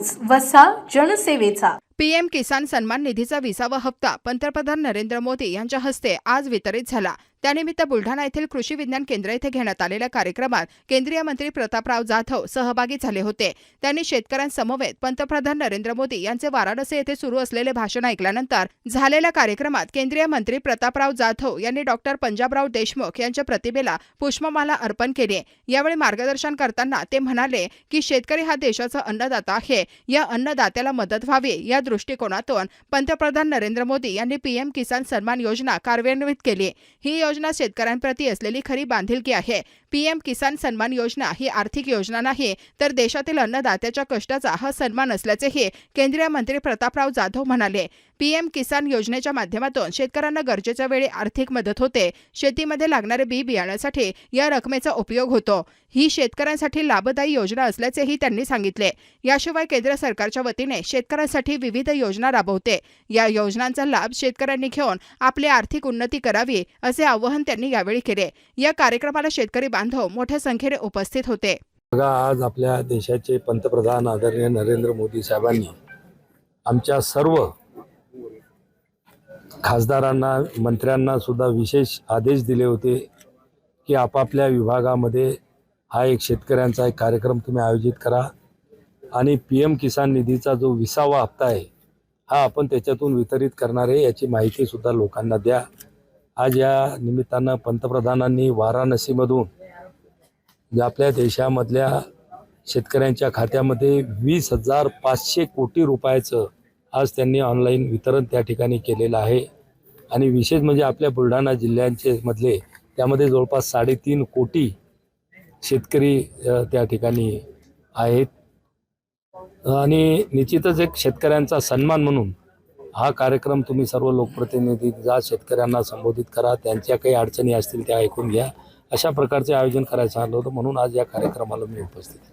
News वसा जनसेवेचा. PM किसान सन्मान निधीचा विसावा हप्ता पंतप्रधान नरेंद्र मोदी यांच्या हस्ते आज वितरित झाला. त्यानिमित्त बुलढाणा येथील कृषी विज्ञान केंद्र येथे घेण्यात आलेल्या कार्यक्रमात केंद्रीय मंत्री प्रतापराव जाधव सहभागी झाले होते. त्यांनी शेतकऱ्यांसमवेत पंतप्रधान नरेंद्र मोदी यांचे वाराणसी येथे सुरू असलेले भाषण ऐकल्यानंतर झालेल्या कार्यक्रमात केंद्रीय मंत्री प्रतापराव जाधव यांनी डॉक्टर पंजाबराव देशमुख यांच्या प्रतिमेला पुष्पमाला अर्पण केली. यावेळी मार्गदर्शन करताना ते म्हणाले की शेतकरी हा देशाचा अन्नदाता आहे. या अन्नदात्याला मदत व्हावी. या दृष्टिकोनातून पंतप्रधान नरेंद्र मोदी यांनी पीएम किसान सन्मान योजना कार्यान्वित केली. ही योजना शेतकऱ्यांप्रती असलेली खरी बांधिलकी आहे. पीएम किसान सन्मान योजना ही आर्थिक योजना नाही तर देशातील अन्नदात्याच्या कष्टाचा हा सन्मान असल्याचेही केंद्रीय मंत्री प्रतापराव जाधव म्हणाले. पीएम किसान योजनेच्या माध्यमातून शेतकऱ्यांना गरजेच्या वेळी आर्थिक मदत होते. शेतीमध्ये लागणारे बी बियाण्यासाठी या रकमेचा उपयोग होतो. ही शेतकऱ्यांसाठी लाभदायी योजना असल्याचेही त्यांनी सांगितले. याशिवाय केंद्र सरकारच्या वतीने शेतकऱ्यांसाठी विविध योजना राबवते. या योजनांचा लाभ शेतकऱ्यांनी घेऊन आपली आर्थिक उन्नती करावी असे आवाहन त्यांनी यावेळी केले. या कार्यक्रमाला शेतकरी बांधव मोठ्या संख्येने उपस्थित होते. बघा आज आपल्या देशाचे पंतप्रधान आदरणीय नरेंद्र मोदी साहेबांनी आमच्या सर्व खासदारांना मंत्र्यांना सुद्धा विशेष आदेश दिले होते की आपापल्या विभागामध्ये हा एक शेतकऱ्यांचा एक कार्यक्रम तुम्ही आयोजित करा आणि पी एम किसान निधीचा जो विसावा हप्ता आहे हा आपण त्याच्यातून वितरित करणार आहे याची माहितीसुद्धा लोकांना द्या. आज या निमित्तानं पंतप्रधानांनी वाराणसीमधून जे आपल्या देशामधल्या शेतकऱ्यांच्या खात्यामध्ये वीस हजार पाचशे कोटी रुपयाचं आज त्यांनी ऑनलाईन वितरण त्या ठिकाणी केलेलं आहे. आणि विशेष म्हणजे आपल्या बुलढाणा जिल्ह्यांचे मधले त्यामध्ये जवळपास साडेतीन कोटी शेतकरी त्या ठिकाणी आहेत. आणि निश्चितच एक शेतकऱ्यांचा सन्मान म्हणून हा कार्यक्रम तुम्ही सर्व लोकप्रतिनिधी जा शेतकऱ्यांना संबोधित करा त्यांच्या काही अडचणी असतील त्या ऐकून घ्या. अशा प्रकारचे आयोजन करायचं आलं होतं म्हणून आज या कार्यक्रमाला मी उपस्थित आहे.